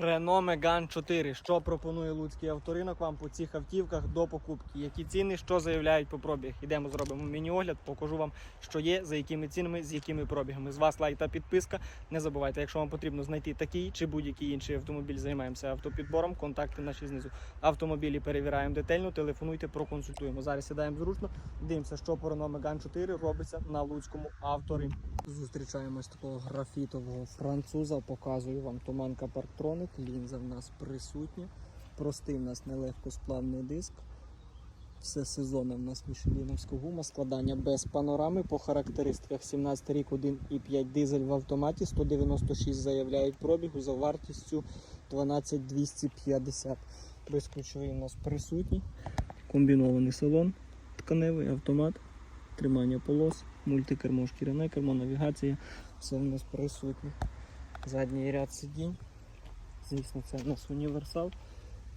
Renault Megane 4. Що пропонує Луцький авторинок вам по цих автівках до покупки? Які ціни, що заявляють по пробіг? Ідемо, зробимо міні-огляд, покажу вам, що є, за якими цінами, з якими пробігами. З вас лайк та підписка. Не забувайте, якщо вам потрібно знайти такий чи будь-який інший автомобіль, займаємося автопідбором. Контакти наші знизу. Автомобілі перевіряємо детально, телефонуйте, проконсультуємо. Зараз сідаємо зручно, дивимося, що по Renault Megane 4 робиться на Луцькому авторинку. Зустрічаємось такого графітового француза. Показую вам туманка Парктроник. Лінза в нас присутня. Простий в нас нелегкосплавний диск. Все сезонне в нас мішеліновська гума, складання без панорами. По характеристиках 17 рік 1,5 дизель в автоматі, 196 заявляють пробігу за вартістю 12250. Безключовий у нас присутній. Комбінований салон, тканевий автомат, тримання полос, мультикермо, шкіряне кермо, навігація. Все в нас присутнє. Задній ряд сидінь. Звісно, це у нас універсал.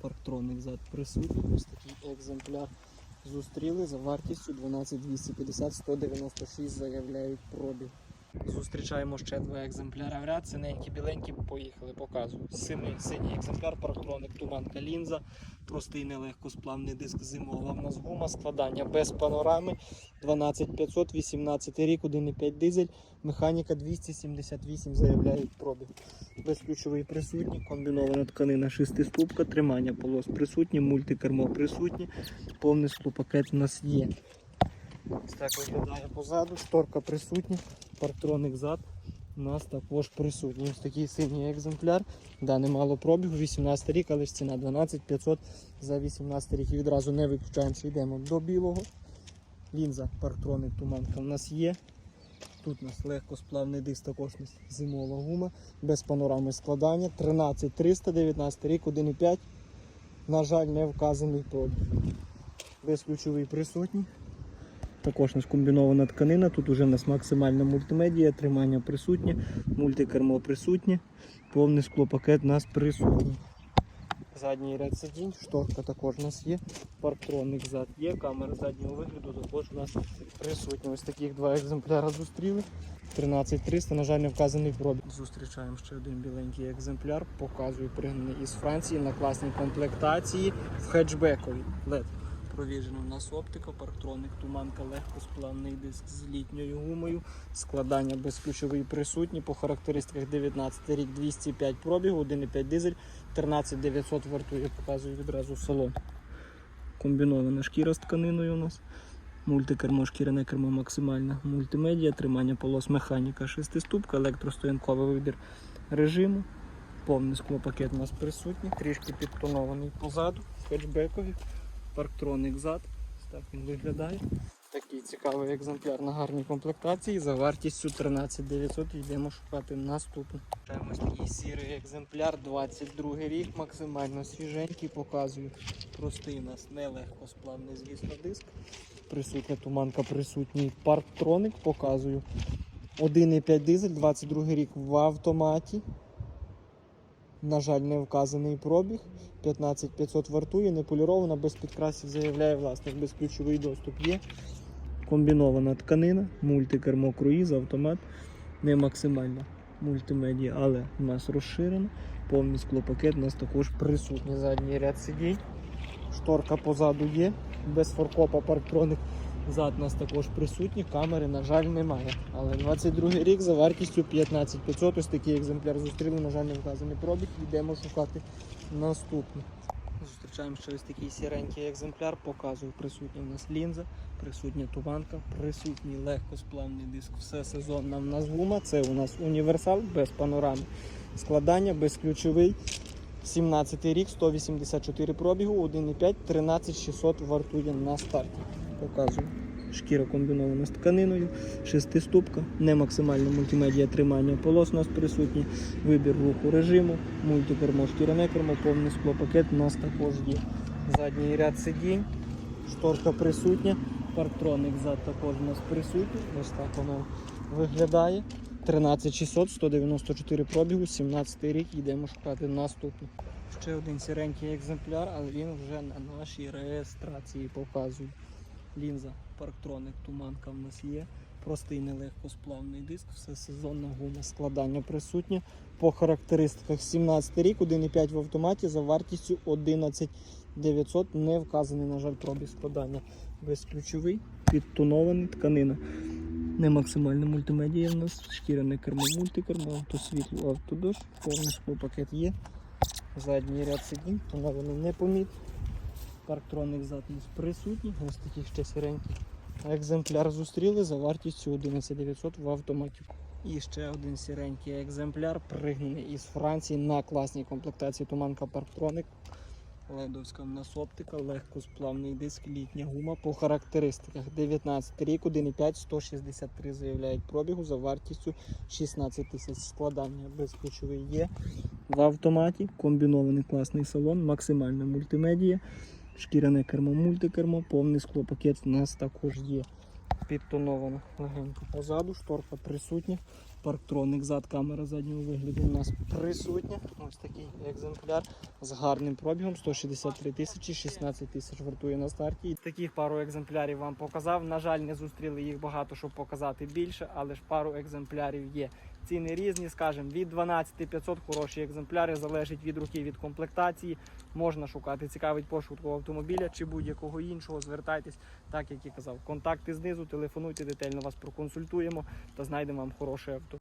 Парктроник зад присутній. Ось такий екземпляр. Зустріли за вартістю 12250 196 заявляють пробіг. Зустрічаємо ще два екземпляри в ряд. Синенькі, біленькі, поїхали, показую. Синий, синій екземпляр, парктроник, туманка лінза, простий нелегкосплавний диск зимова. В нас гума, складання без панорами. 12500, 18 рік, 1,5 дизель, механіка 278 заявляють пробіг. Безключовий присутній, комбінована тканина шестиступка, тримання полос присутні, мультикермо присутні, повний склопакет у нас є. Ось так виглядає позаду, шторка присутня, партроник зад. У нас також присутній. Ось такий синій екземпляр. Да, немало пробігу, 18 рік, але ж ціна 12 500 за 18 рік. І відразу не виключаємося, йдемо до білого. Лінза парктроник туманка в нас є. Тут у нас легкосплавний диск, також зимова гума, без панорами складання. 13 300, 19 рік, 1,5. На жаль, не вказаний пробіг. Безключовий присутній. Також у нас комбінована тканина. Тут уже у нас максимальна мультимедія, тримання присутнє, мультикермо присутнє, повний склопакет у нас присутній. Задній ряд сидінь, шторка також у нас є, парктроник зад є, камера заднього вигляду також у нас присутня. Ось таких два екземпляри зустріли. 13300, на жаль, не вказаний пробіг. Зустрічаємо ще один біленький екземпляр. Показую пригнаний із Франції на класній комплектації в хетчбекові. LED. Провіжена у нас оптика, парктроник, туманка, легкосплавний диск з літньою гумою, складання безключовий присутні. По характеристиках 19 рік 205 пробігу, 1,5 дизель, 13900 вартує, показую відразу салон. Комбінована шкіра з тканиною у нас. Мультикермо, шкіряне кермо максимальна мультимедіа, тримання полос, механіка, шестиступка, електростоянковий вибір режиму. Повний склопакет у нас присутній, трішки підтонований позаду, хетчбекові, парктроник зад. Так він виглядає. Такий цікавий екземпляр на гарній комплектації. За вартістю 13 900 йдемо шукати наступний. Ось такий сірий екземпляр, 22 рік, максимально свіженький, показую. Простий у нас нелегко сплавний, звісно, диск. Присутня туманка, присутній парктроник, показую. 1,5 дизель, 22 рік в автоматі. На жаль, не вказаний пробіг. 15500 вартує, не полірована, без підкрасів заявляє власник, безключовий доступ є. Комбінована тканина, мультикермо круїз, автомат. Не максимальна мультимедія, але у нас розширена. Повний склопакет у нас також присутній задній ряд сидінь. Шторка позаду є, без форкопа парктроник. Зад нас також присутні, камери, на жаль, немає. Але 22 рік за вартістю 15500. Ось такий екземпляр зустріли, на жаль, не вказаний пробіг. Йдемо шукати наступний. Зустрічаємо ще ось такий сіренький екземпляр, показую, присутня у нас лінза, присутня туманка, присутній легкосплавний диск. Все сезонна в нас гума. Це у нас універсал без панорами. Складання безключовий. 17 рік, 184 пробігу, 1,5, 13600 вартує на старті. Показую. Шкіра комбінована з тканиною, шестиступка, не максимальна мультимедія тримання полос у нас присутні, вибір руху режиму, мультикермо, шкіряне кермо, повний склопакет у нас також є. Задній ряд сидінь, шторка присутня, парктроник зад також у нас присутній. Ось так воно виглядає. 13600, 194 пробігу, 17 рік, йдемо шукати наступний. Ще один сіренький екземпляр, але він вже на нашій реєстрації показує. Лінза, парктроник, туманка в нас є. Простий нелегкосплавний диск, все сезонна гума складання присутнє. По характеристиках 17 рік, 1,5 в автоматі за вартістю 11 900. Не вказаний, на жаль, пробіг складання. Безключовий, підтонований тканина. Не максимальна мультимедія в нас, шкіряне кермо, мультикермо, автосвітло, автодощ, повний склопакет є. Задній ряд сидінь, непомітний. Парктроник зад у нас присутній, ось такий ще сіренький. Екземпляр зустріли за вартістю 11 900 в автоматі. І ще один сіренький екземпляр, пригнаний із Франції на класній комплектації Туманка Парктроник. Ледовська в нас оптика, легкосплавний диск, літня гума. По характеристиках 19 рік, 1,5, 163 заявляють пробігу за вартістю 16 тисяч складання. Безключовий є в автоматі. Комбінований класний салон, максимальна мультимедія, шкіряне кермо, мультикермо, повний склопакет в нас також є. Підтоновано легенько позаду, шторка присутня. Парктроник зад, камера заднього вигляду у нас присутня. Ось такий екземпляр з гарним пробігом 163 тисячі, 16 тисяч вартує на старті. І таких пару екземплярів вам показав. На жаль, не зустріли їх багато, щоб показати більше, але ж пару екземплярів є. Ціни різні, скажімо, від 12 500 хороші екземпляри, залежить від руки, від комплектації. Можна шукати цікавить пошук автомобіля чи будь-якого іншого. Звертайтесь, так як і казав. Контакти знизу, телефонуйте, детально вас проконсультуємо та знайдемо вам хороше авто.